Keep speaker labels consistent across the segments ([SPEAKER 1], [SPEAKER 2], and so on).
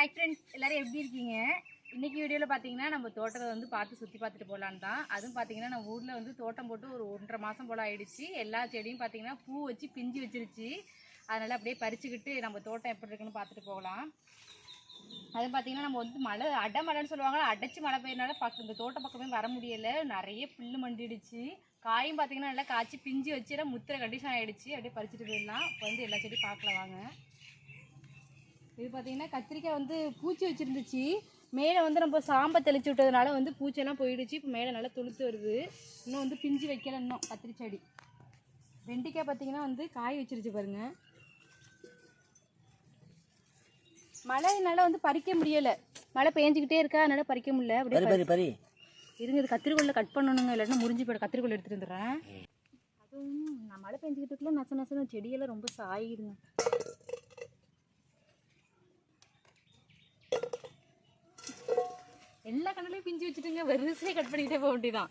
[SPEAKER 1] Hi friends எல்லோரும் எப்படி இருக்கீங்க? இன்னைக்கு வீடியோவில் பார்த்தீங்கன்னா நம்ம தோட்டத்தை வந்து பார்த்து சுற்றி பார்த்துட்டு போகலான்னு தான் அதுவும் பார்த்தீங்கன்னா நம்ம ஊரில் வந்து தோட்டம் போட்டு ஒரு ஒன்றரை மாதம் போல் ஆயிடுச்சு. எல்லா செடியும் பார்த்தீங்கன்னா பூ வச்சு பிஞ்சு வச்சிருச்சு. அதனால் அப்படியே பறிச்சுக்கிட்டு நம்ம தோட்டம் எப்படி இருக்குன்னு பார்த்துட்டு போகலாம். அது பார்த்தீங்கன்னா நம்ம வந்து மழை அடை மழைன்னு சொல்லுவாங்க அடைச்சி மழை பெய்யறனால பக்கம் இந்த தோட்ட பக்கமே வர முடியலை. நிறைய புல்லு மண்டிடுச்சு. காயும் பார்த்தீங்கன்னா நல்லா காய்ச்சி பிஞ்சு வச்சு எல்லாம் முத்திர கண்டிஷன் ஆகிடுச்சு அப்படியே பறிச்சுட்டு போயிடலாம். இப்போ வந்து எல்லா செடியும் பார்க்கலாம் வாங்க. இது பார்த்தீங்கன்னா கத்திரிக்காய் வந்து பூச்சி வச்சிருந்துச்சு. மேலே வந்து நம்ம சாம்பை தெளிச்சு விட்டதுனால வந்து பூச்செல்லாம் போயிடுச்சு. இப்போ மேலே நல்லா துளுத்து வருது. இன்னும் வந்து பிஞ்சு வைக்கல இன்னும் கத்திரி செடி. வெண்டைக்காய் பார்த்தீங்கன்னா வந்து காய் வச்சிருச்சு பாருங்க. மழைனால வந்து பறிக்க முடியல. மழை பெஞ்சிக்கிட்டே இருக்கா அதனால பறிக்க முடியல. அப்படியே இருங்க இது கத்திரிக்கோல்ல கட் பண்ணணுங்க. இல்லைன்னா முறிஞ்சு போய்டும். கத்திரிக்கோல் எடுத்துட்டு வந்துடுறேன். அதுவும் நான் மழை பெஞ்சிக்கிட்டுக்குள்ள நச நசன செடியெல்லாம் ரொம்ப சாயுதுங்க. எல்லா கண்ணுலையும் பிஞ்சு வச்சுட்டுங்க வரிசையை கட் பண்ணிக்கிட்டே போக வேண்டியதான்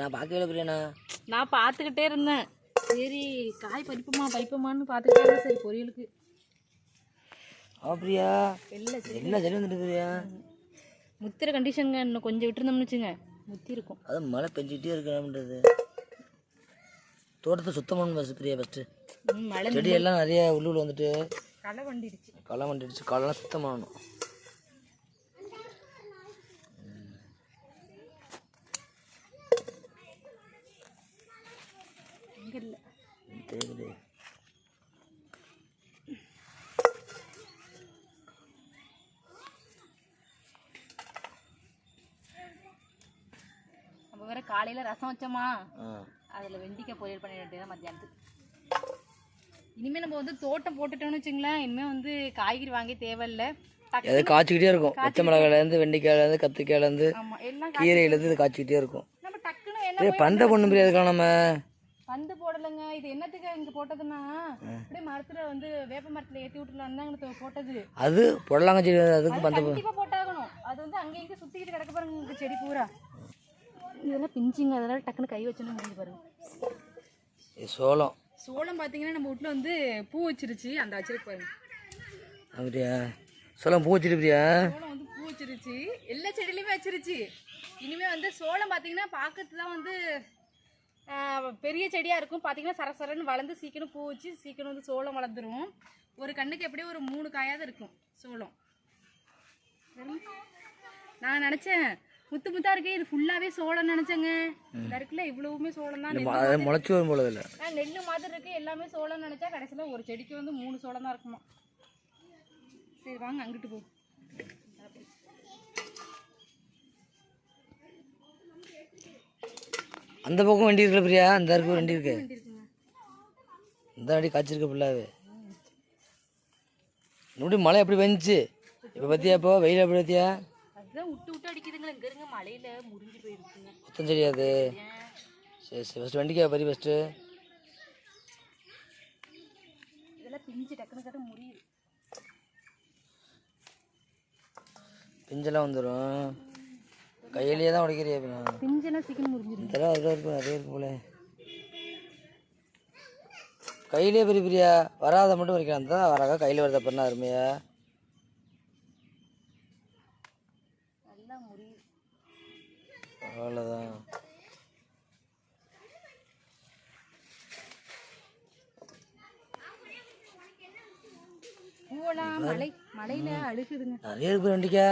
[SPEAKER 2] நான் பார்க்கவே பிரியண்ணா.
[SPEAKER 1] நான் பார்த்துக்கிட்டே இருந்தேன். சரி காய் பறிப்போமா பறிப்போமான்னு பார்த்துக்கிட்டே இருந்தேன். சரி பொரியலுக்கு. வெள்ளை சரி
[SPEAKER 2] என்ன செடி வந்துட்டு பிரியா?
[SPEAKER 1] முத்திர கண்டிஷனுங்க இன்னும் கொஞ்சம் விட்டுருந்தோம்னு வச்சுங்க முத்தி இருக்கும்.
[SPEAKER 2] அது மழை பெஞ்சிக்கிட்டே இருக்கணுன்றது தோட்டத்தை சுத்தம் பண்ணணும் ஃபஸ்ட்டு பிரியா ஃபஸ்ட்டு செடி எல்லாம் நிறைய உள்ளூர் வந்துட்டு
[SPEAKER 1] களை வண்டிடுச்சு.
[SPEAKER 2] களை வந்துடுச்சு களைலாம் சுத்தம் பண்ணணும்
[SPEAKER 1] இங்கே இல்லை
[SPEAKER 2] தெரியுது
[SPEAKER 1] நம்ம வேற காலையில் ரசம் வச்சோமா? அதில் வெண்டிக்காய் பொரியல் பண்ண வேண்டியதான் மத்தியானத்துக்கு. இனிமேல் நம்ம வந்து தோட்டம் போட்டுட்டோம்னு வச்சுங்களேன். இனிமேல் வந்து காய்கறி வாங்கி தேவையில்லை.
[SPEAKER 2] அது காய்ச்சிக்கிட்டே இருக்கும். பச்சை மிளகாயிலேருந்து வெண்டைக்காயிலேருந்து கத்திரிக்காயிலேருந்து கீரையிலேருந்து இது காய்ச்சிக்கிட்டே இருக்கும்.
[SPEAKER 1] நம்ம டக்குன்னு என்ன
[SPEAKER 2] பந்தை பிரியா இருக்கலாம் நம்ம?
[SPEAKER 1] பந்து போடலைங்க. இது என்னத்துக்கு இங்கே போட்டதுன்னா? அப்படியே மரத்தில் வந்து வேப்ப மரத்தில் ஏற்றி விட்டுலாம் தாங்க போட்டது.
[SPEAKER 2] அது புடலாங்க செடி. அதுக்கு பந்தை
[SPEAKER 1] கண்டிப்பாக போட்டாகணும். அது வந்து அங்கே இங்கே சுற்றிக்கிட்டு கிடக்க பாருங்க செடி பூரா. இதெல்லாம் பிஞ்சுங்க. அதெல்லாம் டக்குன்னு கை வச்சோன்னு முடிஞ்சு பாருங்க.
[SPEAKER 2] இது சோளம்.
[SPEAKER 1] சோளம் பார்த்தீங்கன்னா நம்ம வீட்டில் வந்து பூ வச்சிருச்சு. அந்த வச்சிருக்கு பாருங்க.
[SPEAKER 2] அப்படியா? சோளம் பூ வச்சுட்டு பிரியா
[SPEAKER 1] சோளம் வந்து பூ வச்சிருச்சு. எல்லா செடியிலையுமே வச்சிருச்சு. இனிமே வந்து சோளம் பார்த்தீங்கன்னா பார்க்கறது தான் வந்து பெரிய செடியாக இருக்கும். பார்த்தீங்கன்னா சரசரன்னு வளர்ந்து சீக்கிரம் பூ வச்சு சீக்கிரம் வந்து சோளம் வளர்ந்துரும். ஒரு கண்ணுக்கு எப்படியும் ஒரு மூணு காயாவது இருக்கும் சோளம். நான் நினச்சேன் முத்து முத்தா இருக்கே இது ஃபுல்லாகவே சோளம் நினச்சேங்க. இந்த இருக்குல்ல இவ்வளவுமே சோளம் தான்
[SPEAKER 2] முளைச்சி வரும் போல இல்லை
[SPEAKER 1] நெல்லு மாதிரி இருக்கு எல்லாமே சோளம் நினச்சா கடைசியில் ஒரு செடிக்கு வந்து மூணு சோளம் தான் இருக்குமா. சரி வாங்க அங்கிட்டு போ.
[SPEAKER 2] அந்த பக்கம் வண்டி இருக்குல்ல பிரியா? அந்த இருக்கு. வண்டி இருக்கு இந்த அடி காய்ச்சிருக்க ஃபுல்லாகவே இப்படி மழை எப்படி வந்துச்சு இப்போ பத்தியா இப்போ? வெயில் எப்படி பத்தியா?
[SPEAKER 1] அதுதான் விட்டு விட்டு அடிக்குதுங்களா. இங்க இருங்க மழையில முறிஞ்சு போயிருக்குங்க
[SPEAKER 2] மொத்தம் செடி அது சரி சரி ஃபஸ்ட்டு வண்டிக்கா பரி ஃபஸ்ட்டு
[SPEAKER 1] இதெல்லாம் பிஞ்சு டக்குனு கட்ட முடியுது
[SPEAKER 2] பிஞ்செல்லாம் வந்துடும் கையிலேயே தான் உடைக்கிறியா இப்போ
[SPEAKER 1] பிஞ்செல்லாம் சீக்கிரம் முறிஞ்சிடும்
[SPEAKER 2] தடவை அதில் இருக்கும் நிறைய இருக்கு போல. கையிலே பெரிய பெரியா. வராத மட்டும் வரைக்கலாம் தான் வராக கையில் வருத? பண்ணா அருமையா.
[SPEAKER 1] நல்லா முறியுது
[SPEAKER 2] அவ்வளோதான்
[SPEAKER 1] பூவெல்லாம் மழை மழையில அழுகுதுங்க.
[SPEAKER 2] நிறைய இருக்கு வண்டிக்கா?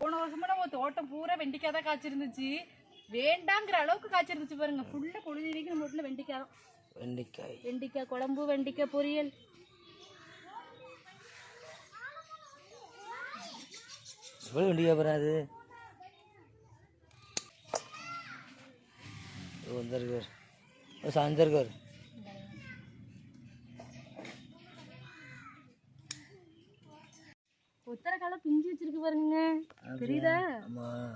[SPEAKER 1] போன வருஷமா நம்ம தோட்டம் பூரா வெண்டிக்காய் தான் காய்ச்சிருந்துச்சு. வேண்டாங்கிற அளவுக்கு காய்ச்சிருந்துச்சு பாருங்க. ஃபுல்லாக பொழுதுக்கு நம்ம வீட்டில் வெண்டிக்காய் தான்.
[SPEAKER 2] வெண்டிக்காய்.
[SPEAKER 1] வெண்டிக்காய் குழம்பு வெண்டிக்காய் பொரியல்.
[SPEAKER 2] வெண்டிக்காய் போகிறேன் வந்து இருக்கு ஒரு சாஞ்சா இருக்கு பாரு.
[SPEAKER 1] உத்தரக்காலம் பிஞ்சு வச்சிருக்கு பாருங்க. தெரியுதா?
[SPEAKER 2] ஆமாம்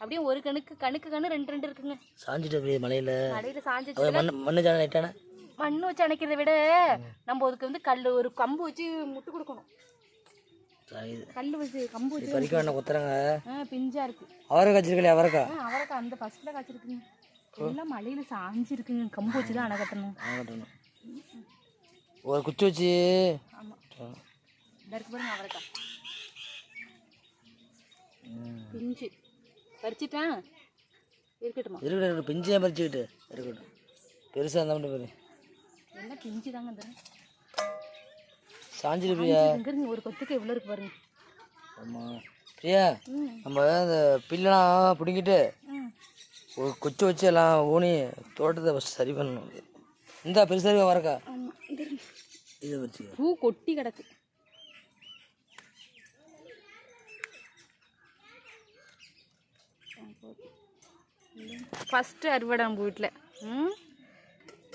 [SPEAKER 1] அப்படியே ஒரு கணுக்கு கணுக்கு கணு ரெண்டு ரெண்டு இருக்குங்க.
[SPEAKER 2] சாஞ்சிட்டு அப்படியே மலையில்.
[SPEAKER 1] மழையில சாஞ்சு
[SPEAKER 2] அது மண் மண்ணு ஜான லைட்டான?
[SPEAKER 1] மண்ணு வச்சு அணைக்கிறத விட நம்ம அதுக்கு வந்து கல் ஒரு கம்பு வச்சு முட்டு கொடுக்கணும். கல் வச்சு கம்பு வச்சு
[SPEAKER 2] பறிக்க வேண்டாம் கொத்துறாங்க.
[SPEAKER 1] பிஞ்சா இருக்கு.
[SPEAKER 2] அவரை காய்ச்சிருக்கலையே அவரைக்கா
[SPEAKER 1] அவரைக்கா அந்த ஃபர்ஸ்ட்ல காய்ச்சிருக்குங்க. எல்லாம் மழையில சாஞ்சு இருக்குங்க கம்பு வச்சு தான் அணை கட்டணும்
[SPEAKER 2] கட்டணும் ஒரு குச்சி வச்சு.
[SPEAKER 1] இருக்கு பாருங்க அவரைக்கா பிஞ்சு. பறிச்சிட்டான். இருக்கட்டுமா?
[SPEAKER 2] இருக்கட்டும் பிஞ்சே பறிச்சுக்கிட்டு இருக்கட்டும். பெருசாக இருந்தால் மட்டும் பாரு
[SPEAKER 1] என்ன பிஞ்சு தாங்க இந்த
[SPEAKER 2] சாஞ்சிரு பிரியா
[SPEAKER 1] ஒரு கொத்துக்கு எவ்வளோ இருக்கு பாருங்க.
[SPEAKER 2] ஆமாம் பிரியா நம்ம இந்த பில்லெலாம் பிடிங்கிட்டு ஒரு குச்சி வச்சு எல்லாம் ஊனி தோட்டத்தை first சரி பண்ணணும். இந்தா பெருசாக இருக்கா வரக்கா இதை வச்சுக்க.
[SPEAKER 1] பூ கொட்டி கிடக்கு. ஃபஸ்ட்டு அறுவடை நம்ம வீட்டில் ம்?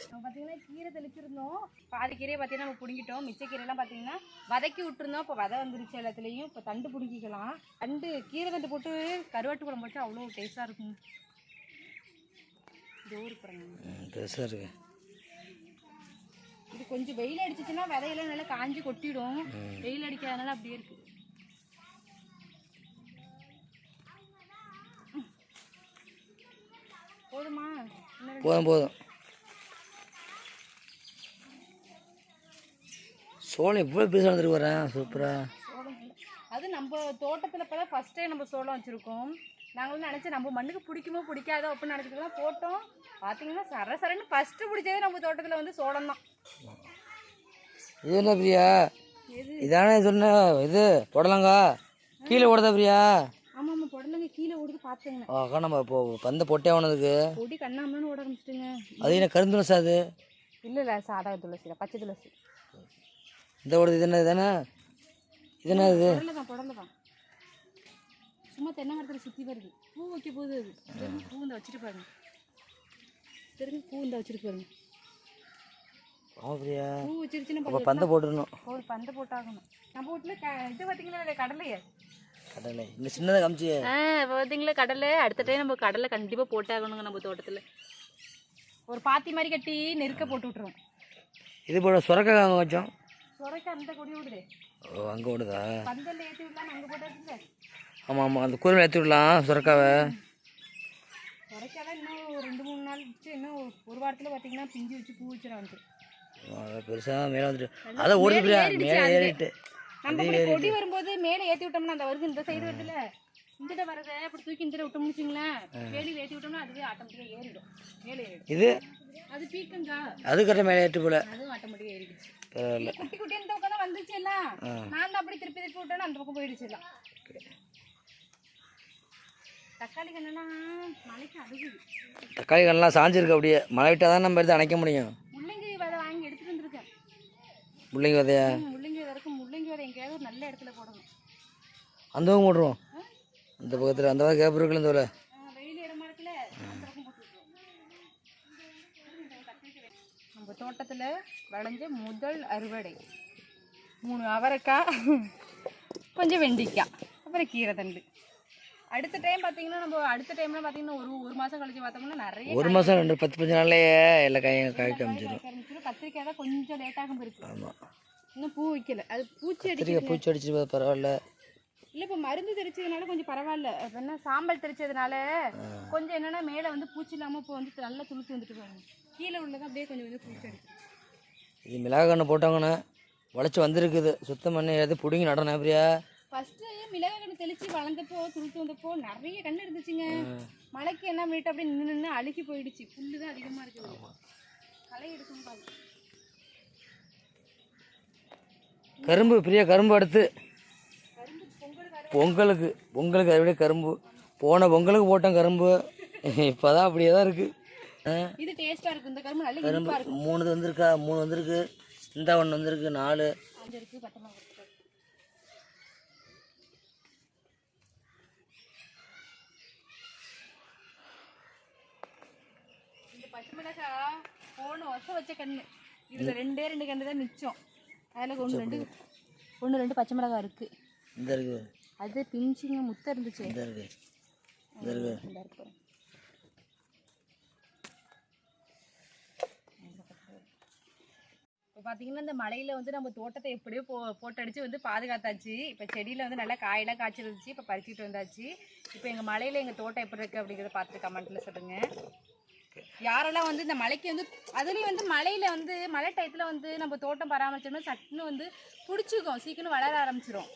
[SPEAKER 1] நம்ம பார்த்தீங்கன்னா கீரை தெளிச்சிருந்தோம். பாதி கீரையை பார்த்தீங்கன்னா நம்ம பிடுங்கிட்டோம். மிச்ச கீரைலாம் பார்த்தீங்கன்னா வதக்கி விட்டுருந்தோம். இப்போ வதை வந்துருச்சு எல்லாத்துலேயும். இப்போ தண்டு பிடுங்கிக்கலாம். தண்டு கீரை தண்டு போட்டு கருவாட்டு குழம்பு வச்சா அவ்வளோ டேஸ்ட்டாக இருக்கும்.
[SPEAKER 2] பெருசாக இருக்கு.
[SPEAKER 1] இது கொஞ்சம் வெயில் அடிச்சிச்சுன்னா விதையெல்லாம் நல்லா காஞ்சி கொட்டிடும். வெயில் அடிக்காதனால அப்படியே இருக்கு. போதுமா?
[SPEAKER 2] போதும் போதும். சோளம் இவ்வளோ பெருசாக வந்துருக்கு வரேன் சூப்பராக.
[SPEAKER 1] அது நம்ம தோட்டத்தில் இப்போ தான் ஃபஸ்ட் டைம் நம்ம சோளம் வச்சுருக்கோம். நாங்கள் வந்து நினச்சோம் நம்ம மண்ணுக்கு பிடிக்குமோ பிடிக்காதோ அப்படின்னு நினச்சிட்டு தான் போட்டோம். பார்த்தீங்கன்னா சர சரன்னு ஃபஸ்ட்டு பிடிச்சதே நம்ம தோட்டத்தில் வந்து சோளம் தான்.
[SPEAKER 2] இது என்ன பிரியா? இதானே சொன்ன இது புடலங்கா. கீழே ஓடுதா பிரியா?
[SPEAKER 1] ஆமாம் ஆமாம் புடலங்க கீழே ஓடுது பார்த்துங்க
[SPEAKER 2] அக்கா நம்ம இப்போ பந்த பொட்டே ஆனதுக்கு.
[SPEAKER 1] பொடி கண்ணாமன்னு ஓட ஆரம்பிச்சிட்டுங்க.
[SPEAKER 2] அது என்ன கருந்துணும் சார் அது?
[SPEAKER 1] இல்லை இல்லை சாதா துளசி பச்சை துளசி.
[SPEAKER 2] இந்த ஓடுது இது என்ன இதுதானே இது என்ன இது
[SPEAKER 1] புடலை தான் புடலை தான். சும்மா தென்னை மரத்தில் சுற்றி வருது பூ வைக்க போகுது அது. திரும்பி பூ இந்த வச்சுட்டு பாருங்க. திரும்பி பூ இந்த வச்சுட்டு பாருங்க. பூ வச்சிருச்சுன்னா
[SPEAKER 2] அப்போ பந்த போட்டுடணும்.
[SPEAKER 1] ஒரு பந்தை போட்டாகணும். நம்ம வீட்டில் க இது பார்த்தீங்களா கடலையே?
[SPEAKER 2] கடலை. இந்த சின்னதாக காமிச்சு
[SPEAKER 1] ஆ பார்த்தீங்களா கடலை? அடுத்த டைம் நம்ம கடலை கண்டிப்பாக போட்டாகணுங்க நம்ம தோட்டத்தில். ஒரு பாத்தி மாதிரி கட்டி நெருக்க போட்டு விட்ருவோம்
[SPEAKER 2] இது போட சுரக்காய் அங்கே வச்சோம்
[SPEAKER 1] சுரைக்க அந்த கொடி விடுது
[SPEAKER 2] ஓ அங்கே ஓடுதா? ஆமாம் ஆமாம் அந்த கூரை ஏற்றி விடலாம் சுரக்காவை.
[SPEAKER 1] சுரைக்காதான் இன்னும் ஒரு ரெண்டு மூணு நாள் வச்சு இன்னும் ஒரு வாரத்தில் பார்த்தீங்கன்னா பிஞ்சு வச்சு பூ வச்சிடும் வந்து
[SPEAKER 2] பெருசாக மேலே வந்துட்டு அதான் ஓடுது மேலே ஏறிட்டு.
[SPEAKER 1] நம்ம கொடி வரும்போது மேலே ஏற்றி விட்டோம்னா அந்த வருது இந்த சைடு வருதுல இந்த வரத அப்படி தூக்கி இந்த விட்டோம்னு வச்சுங்களேன். வேலியில் ஏற்றி விட்டோம்னா அதுவே ஆட்டோமேட்டிக்காக ஏறிடும். மேலே ஏறிடும்.
[SPEAKER 2] இது?
[SPEAKER 1] அது பீக்கங்கா
[SPEAKER 2] அது மேலே ஏற்று போல.
[SPEAKER 1] அதுவும் ஆட்டோமேட்டிக்காக ஏறிடுச்சு.
[SPEAKER 2] பரவாயில்ல.
[SPEAKER 1] குட்டி குட்டி இந்த பக்கம் தான் வந்துச்சு எல்லாம். நான் தான் அப்படி திருப்பி திருப்பி விட்டேன்னா அந்த பக்கம் போயிடுச்சு எல்லாம். தக்காளி கண்ணெல்லாம் மலைக்கு அழுகுது.
[SPEAKER 2] தக்காளி கண்ணெலாம் சாஞ்சிருக்கு அப்படியே. மழை விட்டால் தான் நம்ம எடுத்து அணைக்க முடியும்.
[SPEAKER 1] முள்ளங்கி விதை வாங்கி எடுத்துட்டு வந்திருக்கேன்.
[SPEAKER 2] முள்ளங்கி விதையா?
[SPEAKER 1] முள்ளங்கி விதை இருக்கும். முள்ளங்கி விதை எங்கேயாவது ஒரு நல்ல இடத்துல போடணும்.
[SPEAKER 2] அந்த பக்கம் அந்த பக்கத்தில் அந்த பக்கம் கேப் இருக்குல்ல இந்த
[SPEAKER 1] விட்டுருவோம். நம்ம தோட்டத்தில் விளைஞ்ச முதல் அறுவடை. மூணு அவரைக்காய் கொஞ்சம் வெண்டிக்காய் அப்புறம் கீரை தண்டு. அடுத்த டைம் பார்த்தீங்கன்னா நம்ம அடுத்த டைம்ல பார்த்தீங்கன்னா ஒரு ஒரு மாதம் கழிச்சு பார்த்தோம்னா நிறைய
[SPEAKER 2] ஒரு மாதம் ரெண்டு பத்து பஞ்சு நாள்லயே எல்லா காயும் காய்க்க ஆரம்பிச்சிடும்
[SPEAKER 1] கத்திரிக்காய் தான் கொஞ்சம் லேட்டாகும் இருக்கு
[SPEAKER 2] ஆமாம்
[SPEAKER 1] இன்னும் பூ வைக்கல. அது பூச்சி
[SPEAKER 2] கத்திரிக்காய் பூச்சி அடிச்சு பரவாயில்ல.
[SPEAKER 1] இல்லை இப்போ மருந்து தெளிச்சதுனால கொஞ்சம் பரவாயில்ல. என்ன சாம்பல் தெளிச்சதுனால கொஞ்சம் என்னன்னா மேலே வந்து பூச்சி இல்லாமல் இப்போ வந்து நல்லா துளுத்து வந்துட்டு பாருங்க கீழே உள்ளது அப்படியே கொஞ்சம் கொஞ்சம் பூச்சி அடிச்சு
[SPEAKER 2] இது மிளகா கன்று போட்டாங்கன்னா உழைச்சி வந்திருக்குது. சுத்தம் பண்ணி எது பிடுங்கி நடணும் பிரியா?
[SPEAKER 1] ஃபஸ்ட்டு மிளகாய் கண்ணு தெளிச்சு வளர்ந்தப்போ துளுத்து வந்தப்போ நிறைய கண்ணு இருந்துச்சுங்க. மழைக்கு என்ன பண்ணிட்டு அப்படியே நின்று நின்று அழுகி போயிடுச்சு. புல்லு தான் அதிகமாக இருக்குது களை எடுக்கும் பாரு
[SPEAKER 2] கரும்பு பிரியா கரும்பு அடுத்து. பொங்கலுக்கு பொங்கலுக்கு அதை விட கரும்பு. போன பொங்கலுக்கு போட்டோம் கரும்பு. இப்போ தான் அப்படியே தான் இருக்குது
[SPEAKER 1] கரும்பு
[SPEAKER 2] மூணு வந்திருக்கா? மூணு வந்திருக்கு. இந்த ஒன்று வந்திருக்கு. நாலு.
[SPEAKER 1] இருக்குது பச்சை மிளகா போன வருஷம் வச்ச கண்ணு. இதுல ரெண்டே ரெண்டு கண்ணு தான் மிச்சம். அதில் ஒன்று ரெண்டு ஒன்று ரெண்டு பச்சை மிளகா இருக்கு.
[SPEAKER 2] இந்த இருக்கு
[SPEAKER 1] அது பிஞ்சிங்க முத்த இருந்துச்சு.
[SPEAKER 2] இந்த இருக்கு. இந்த இருக்கு.
[SPEAKER 1] இந்த இருக்கு. பாருங்க. இப்போ பார்த்தீங்கன்னா இந்த மழையில் வந்து நம்ம தோட்டத்தை எப்படியோ போ போட்டடிச்சு வந்து பாதுகாத்தாச்சு. இப்போ செடியில் வந்து நல்லா காயெல்லாம் காய்ச்சிருந்துச்சு இப்போ பறிச்சுட்டு வந்தாச்சு. இப்போ எங்கள் மலையில் எங்கள் தோட்டம் எப்படி இருக்குது அப்படிங்கிறத பார்த்துட்டு கமெண்ட்டில் சொல்லுங்கள் யாரெல்லாம் வந்து இந்த மலைக்கு வந்து அதுலேயும் வந்து மலையில் வந்து மழை டயத்தில் வந்து நம்ம தோட்டம் பராமரிச்சோம்னா சட்டுன்னு வந்து பிடிச்சிக்கும் சீக்கிரம் வளர ஆரம்பிச்சிரும்.